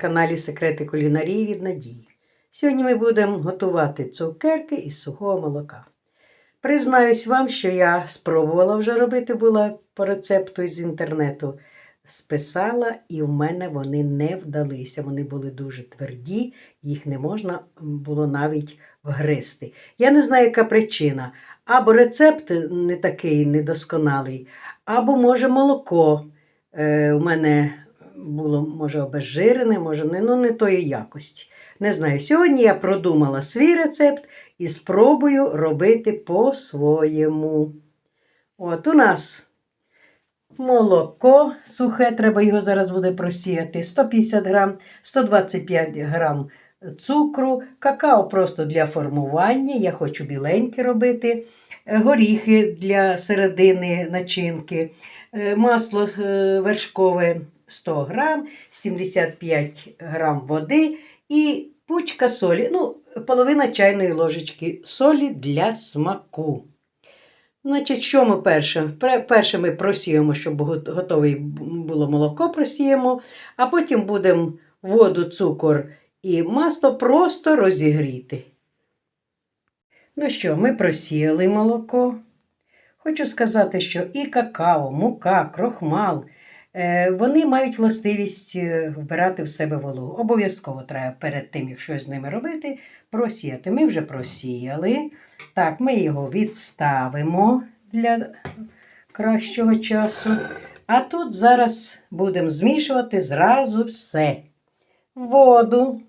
каналі Секрети кулінарії від Надії. Сьогодні ми будемо готувати цукерки із сухого молока. Признаюсь вам, що я спробувала вже робити була по рецепту з інтернету. Списала, і в мене вони не вдалися. Вони були дуже тверді, їх не можна було навіть вгризти. Я не знаю, яка причина. Або рецепт не такий недосконалий, або, може, молоко е, у мене було, може, обезжирене, може, не, ну, не тої якості. Не знаю. Сьогодні я продумала свій рецепт і спробую робити по-своєму. От у нас молоко сухе, треба його зараз буде просіяти. 150 грам, 125 грам цукру, какао просто для формування. Я хочу біленьке робити, е, горіхи для середини начинки, е, масло е, вершкове 100 грам, 75 грам води і пучка солі. Ну, половина чайної ложечки солі для смаку. Значить, що ми перше? Перше ми просіємо, щоб готове було молоко, просіємо, а потім будемо воду, цукор і масло просто розігріти. Ну що, ми просіяли молоко. Хочу сказати, що і какао, мука, крохмал, вони мають властивість е, вбирати в себе вологу. Обов'язково треба перед тим, як щось з ними робити, просіяти. Ми вже просіяли. Так, ми його відставимо для кращого часу. А тут зараз будемо змішувати зразу все. Воду,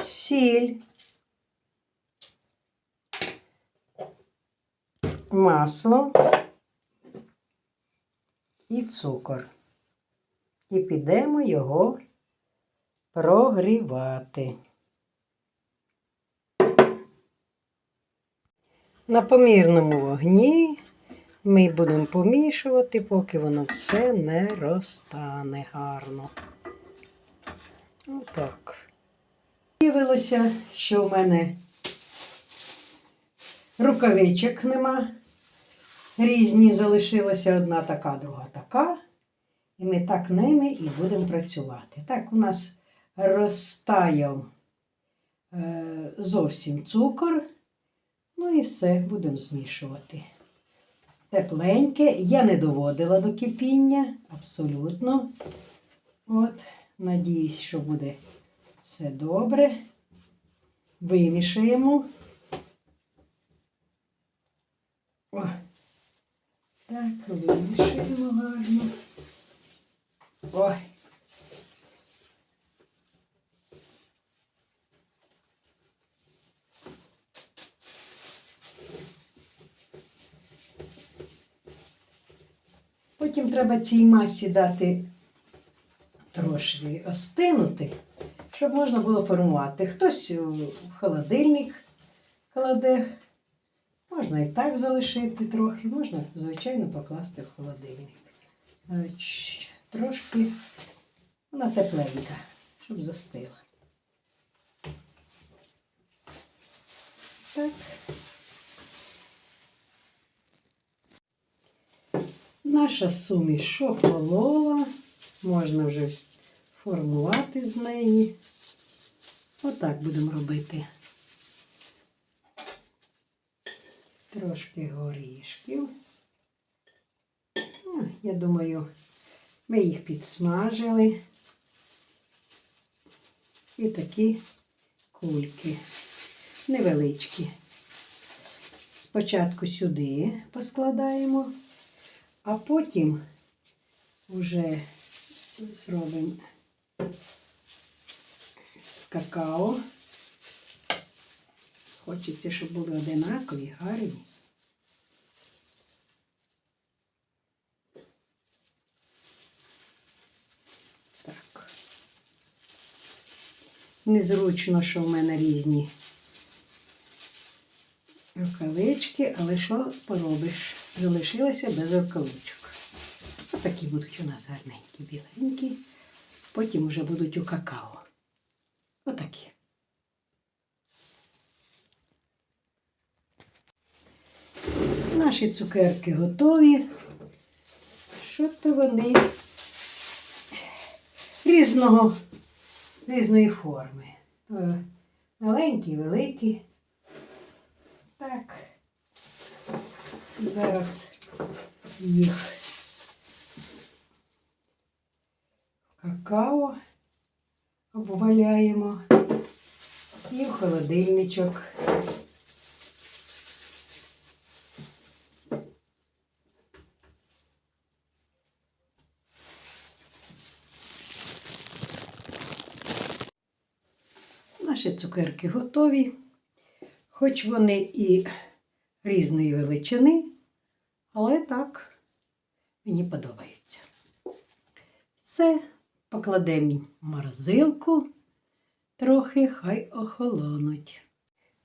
сіль, масло і цукор. І підемо його прогрівати. На помірному вогні ми будемо помішувати, поки воно все не розтане гарно. Отак. Виявилося, що в мене рукавичок нема. Різні залишилася одна така, друга така. І ми так ними і будемо працювати. Так, у нас розтаяв е, зовсім цукор. Ну і все, будемо змішувати. Тепленьке, я не доводила до кипіння, абсолютно. От, надіюсь, що буде все добре. Вимішаємо. О, так, вимішаємо гарно. Ой. Потім треба цій масі дати трошки остинути, щоб можна було формувати. Хтось в холодильник кладе, можна і так залишити трохи, можна, звичайно, покласти в холодильник. Е, Трошки вона тепленька, щоб застила. Так. Наша суміш охолола, можна вже формувати з неї. Отак будемо робити. Трошки горішків. Ну, Я думаю, ми їх підсмажили. І такі кульки невеличкі. Спочатку сюди поскладаємо. А потім вже зробимо з какао. Хочеться, щоб були одинакові, гарні. Так. Незручно, що в мене різні рукавички, але що поробиш? Залишилася без рукавичок. Отакі будуть у нас гарненькі, біленькі. Потім вже будуть у какао. Отакі. Наші цукерки готові. Що то вони різного, різної форми. Е, Маленькі, великі. Так. Зараз їх какао обваляємо і в холодильничок. Наші цукерки готові, хоч вони і різної величини, але так мені подобається. Все, покладемо в морозилку, трохи хай охолонуть.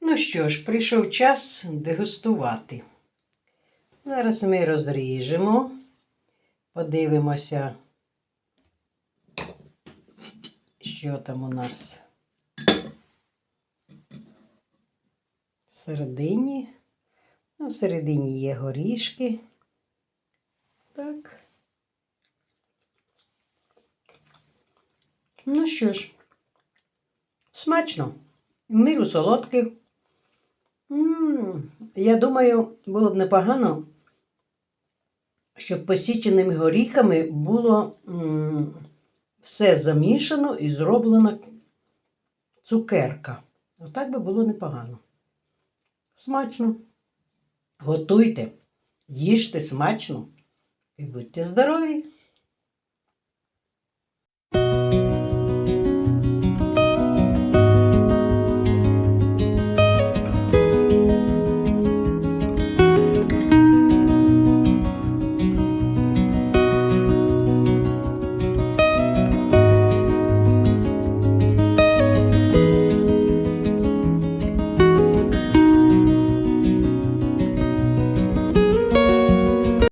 Ну що ж, прийшов час дегустувати. Зараз ми розріжемо, подивимося, що там у нас всередині. Ну, всередині є горішки. Так. Ну що ж, смачно. В міру солодкий. Я думаю, було б непогано, щоб посіченими горіхами було все замішано і зроблена цукерка. Отак би було непогано. Смачно. Готуйте, їжте смачно і будьте здорові!